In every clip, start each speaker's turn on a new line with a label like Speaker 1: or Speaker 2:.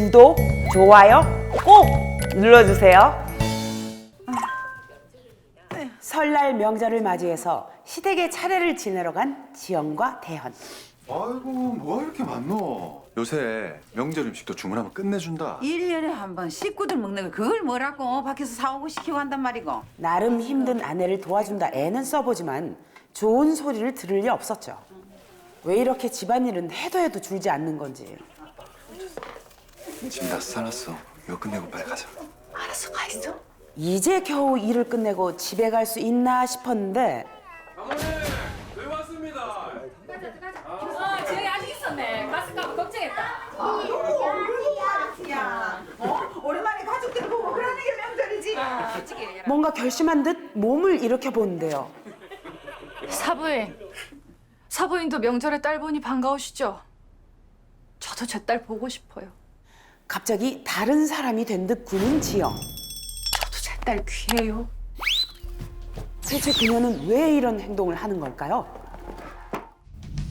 Speaker 1: 구독, 좋아요 꼭 눌러주세요. 설날 명절을 맞이해서 시댁의 차례를 지내러 간 지영과 대현.
Speaker 2: 아이고 뭐가 이렇게 많노? 요새 명절 음식도 주문하면 끝내준다.
Speaker 3: 일년에 한 번 식구들 먹는 거 그걸 뭐라고 밖에서 사오고 시키고 한단 말이고
Speaker 1: 나름 힘든 아내를 도와준다 애는 써보지만 좋은 소리를 들을 리 없었죠. 왜 이렇게 집안일은 해도 해도 줄지 않는 건지.
Speaker 2: 짐다 싸놨어. 이거 끝내고 빨리 가자.
Speaker 3: 알았어 가 있어
Speaker 1: 이제 겨우 일을 끝내고 집에 갈 수 있나 싶었는데
Speaker 4: 어, 지영이 아직 있었네. 갔을까 봐 걱정했다.
Speaker 3: 오랜만에 가족들 보고 그러는 게 명절이지
Speaker 1: 뭔가 결심한 듯 몸을 일으켜 보는데요.
Speaker 4: 사부인. 사부인도 명절에 딸 보니 반가우시죠? 저도 제 딸 보고 싶어요.
Speaker 1: 갑자기 다른 사람이 된 듯 구는 지영.
Speaker 4: 저도 제 딸 귀해요.
Speaker 1: 대체 그녀는 왜 이런 행동을 하는 걸까요?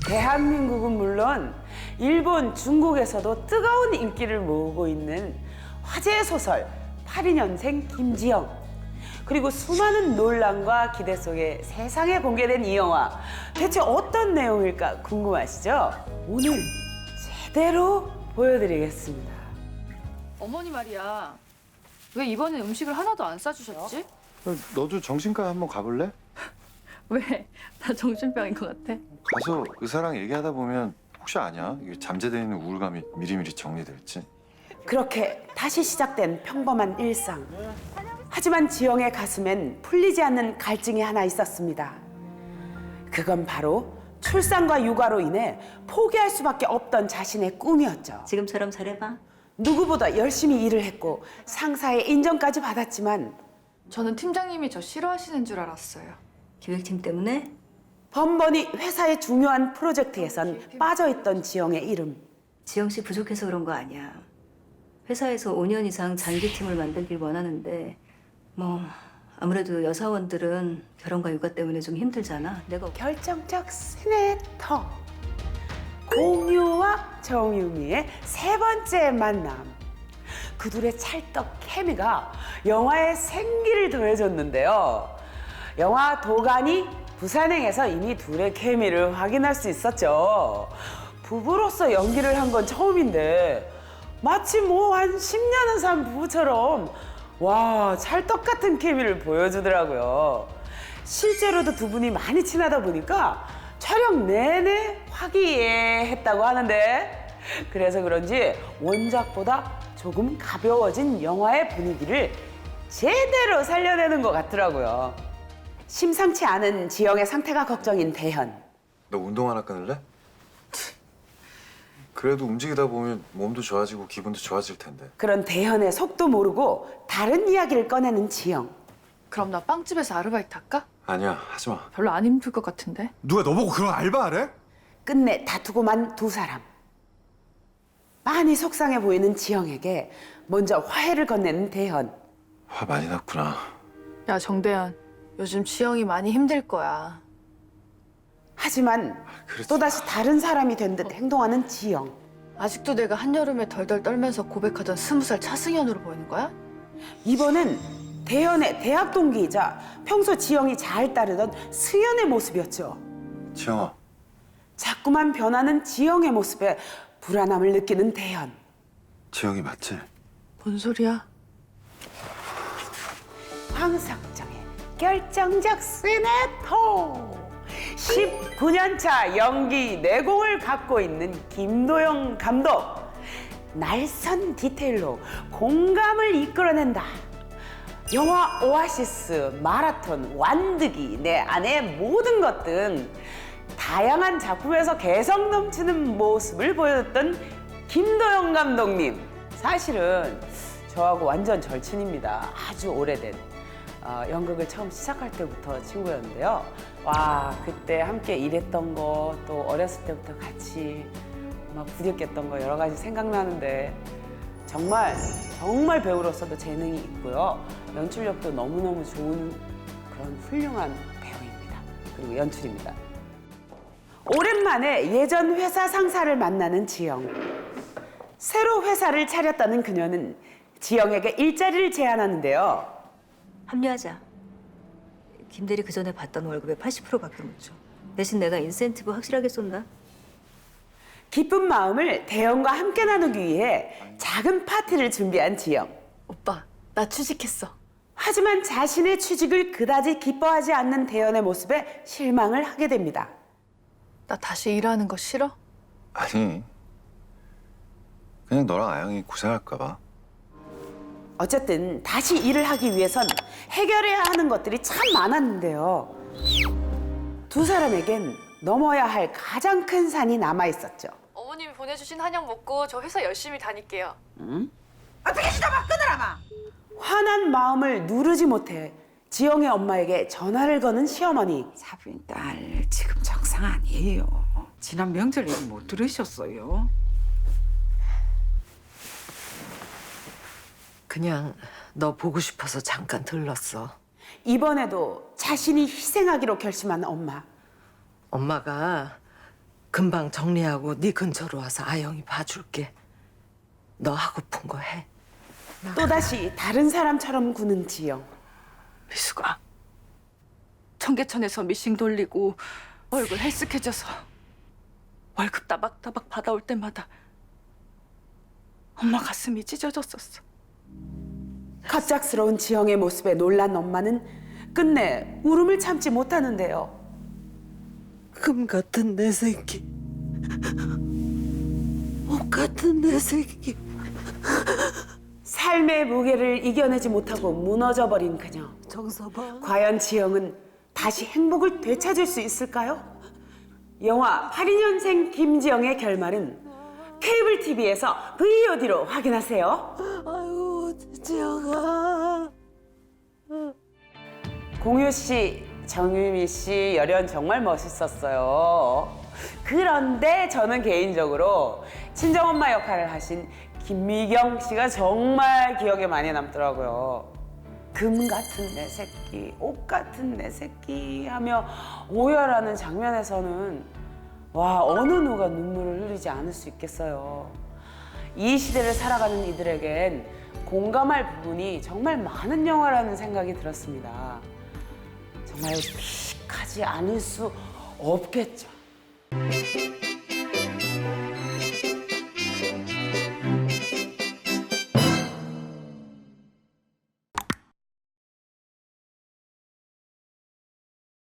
Speaker 1: 대한민국은 물론 일본, 중국에서도 뜨거운 인기를 모으고 있는 화제 소설 82년생 김지영. 그리고 수많은 논란과 기대 속에 세상에 공개된 이 영화 대체 어떤 내용일까 궁금하시죠? 오늘 제대로 보여드리겠습니다.
Speaker 4: 어머니 말이야. 왜 이번엔 음식을 하나도 안 싸주셨지?
Speaker 2: 너도 정신과 한번 가볼래?
Speaker 4: 왜? 나 정신병인 것 같아.
Speaker 2: 가서 의사랑 얘기하다 보면 혹시 아냐? 이게 잠재되어 있는 우울감이 미리미리 정리될지.
Speaker 1: 그렇게 다시 시작된 평범한 일상. 하지만 지영의 가슴엔 풀리지 않는 갈증이 하나 있었습니다. 그건 바로 출산과 육아로 인해 포기할 수밖에 없던 자신의 꿈이었죠.
Speaker 5: 지금처럼 잘해봐.
Speaker 1: 누구보다 열심히 일을 했고 상사의 인정까지 받았지만
Speaker 4: 저는 팀장님이 저 싫어하시는 줄 알았어요.
Speaker 5: 기획팀 때문에
Speaker 1: 번번이 회사의 중요한 프로젝트에선 빠져있던 지영의 이름.
Speaker 5: 지영 씨 부족해서 그런 거 아니야. 회사에서 5년 이상 장기팀을 만들길 원하는데 뭐 아무래도 여사원들은 결혼과 육아 때문에 좀 힘들잖아. 내가
Speaker 1: 결정적 스네터 공유와 정유미의 세 번째 만남. 그 둘의 찰떡 케미가 영화의 생기를 더해줬는데요. 영화 도가니 부산행에서 이미 둘의 케미를 확인할 수 있었죠. 부부로서 연기를 한 건 처음인데 마치 뭐 한 10년은 산 부부처럼 와 찰떡 같은 케미를 보여주더라고요. 실제로도 두 분이 많이 친하다 보니까 촬영 내내 화기애애했다고 하는데 그래서 그런지 원작보다 조금 가벼워진 영화의 분위기를 제대로 살려내는 것 같더라고요. 심상치 않은 지영의 상태가 걱정인 대현.
Speaker 2: 너 운동 하나 끊을래? 그래도 움직이다 보면 몸도 좋아지고 기분도 좋아질 텐데.
Speaker 1: 그런 대현의 속도 모르고 다른 이야기를 꺼내는 지영.
Speaker 4: 그럼 나 빵집에서 아르바이트 할까?
Speaker 2: 아니야 하지 마.
Speaker 4: 별로 안 힘들 것 같은데.
Speaker 6: 누가 너보고 그런 알바하래?
Speaker 1: 끝내 다투고만 두 사람. 많이 속상해 보이는 지영에게 먼저 화해를 건네는 대현.
Speaker 2: 화 많이 났구나.
Speaker 4: 야 정대현, 요즘 지영이 많이 힘들 거야.
Speaker 1: 하지만
Speaker 2: 그렇지.
Speaker 1: 또다시 다른 사람이 된 듯 행동하는 지영.
Speaker 4: 아직도 내가 한여름에 덜덜 떨면서 고백하던 스무 살 차승현으로 보이는 거야?
Speaker 1: 이번엔 대현의 대학 동기이자 평소 지영이 잘 따르던 수연의 모습이었죠.
Speaker 2: 지영아
Speaker 1: 자꾸만 변하는 지영의 모습에 불안함을 느끼는 대현.
Speaker 2: 지영이 맞지?
Speaker 4: 뭔 소리야?
Speaker 1: 황석정의 결정적 스네토. 19년차 연기 내공을 갖고 있는 김도영 감독. 날선 디테일로 공감을 이끌어낸다. 영화 오아시스, 마라톤, 완득이, 내 안의 모든 것등 다양한 작품에서 개성 넘치는 모습을 보여줬던 김도영 감독님. 사실은 저하고 완전 절친입니다. 아주 오래된. 어, 연극을 처음 시작할 때부터 친구였는데요. 와, 그때 함께 일했던 거, 또 어렸을 때부터 같이 막 부딪혔던 거 여러 가지 생각나는데 정말 정말 배우로서도 재능이 있고요. 연출력도 너무너무 좋은 그런 훌륭한 배우입니다. 그리고 연출입니다. 오랜만에 예전 회사 상사를 만나는 지영. 새로 회사를 차렸다는 그녀는 지영에게 일자리를 제안하는데요.
Speaker 5: 합류하자. 김대리 그 전에 받던 월급의 80%밖에 못 줘. 대신 내가 인센티브 확실하게 쏜다.
Speaker 1: 기쁜 마음을 대영과 함께 나누기 위해 작은 파티를 준비한 지영.
Speaker 4: 오빠, 나 취직했어.
Speaker 1: 하지만 자신의 취직을 그다지 기뻐하지 않는 대연의 모습에 실망을 하게 됩니다.
Speaker 4: 나 다시 일하는 거 싫어?
Speaker 2: 아니 그냥 너랑 아영이 고생할까 봐
Speaker 1: 어쨌든 다시 일을 하기 위해선 해결해야 하는 것들이 참 많았는데요. 두 사람에겐 넘어야 할 가장 큰 산이 남아 있었죠.
Speaker 4: 어머님이 보내주신 한약 먹고 저 회사 열심히 다닐게요.
Speaker 3: 어떻게 시다봐 끊으라 마.
Speaker 1: 화난 마음을 누르지 못해 지영의 엄마에게 전화를 거는 시어머니.
Speaker 3: 사부인 딸 지금 정상 아니에요. 지난 명절 얘기 못 들으셨어요?
Speaker 6: 그냥 너 보고 싶어서 잠깐 들렀어.
Speaker 1: 이번에도 자신이 희생하기로 결심한 엄마.
Speaker 6: 엄마가 금방 정리하고 네 근처로 와서 아영이 봐줄게. 너 하고픈 거 해.
Speaker 1: 또다시 다른 사람처럼 구는 지영.
Speaker 4: 미수가 청계천에서 미싱 돌리고 얼굴 헬쓱해져서 월급 따박따박 받아올 때마다 엄마 가슴이 찢어졌었어.
Speaker 1: 갑작스러운 지영의 모습에 놀란 엄마는 끝내 울음을 참지 못하는데요.
Speaker 6: 금 같은 내 새끼. 옷 같은 내 새끼.
Speaker 1: 삶의 무게를 이겨내지 못하고 무너져 버린 그녀.
Speaker 6: 정서봐.
Speaker 1: 과연 지영은 다시 행복을 되찾을 수 있을까요? 영화 82년생 김지영의 결말은 케이블 TV에서 VOD로 확인하세요.
Speaker 6: 아유, 지영아.
Speaker 1: 공유 씨, 정유미 씨 열연 정말 멋있었어요. 그런데 저는 개인적으로 친정엄마 역할을 하신 김미경 씨가 정말 기억에 많이 남더라고요. 금 같은 내 새끼, 옷 같은 내 새끼 하며 오열하는 장면에서는 와 어느 누가 눈물을 흘리지 않을 수 있겠어요. 이 시대를 살아가는 이들에겐 공감할 부분이 정말 많은 영화라는 생각이 들었습니다. 정말 픽하지 않을 수 없겠죠.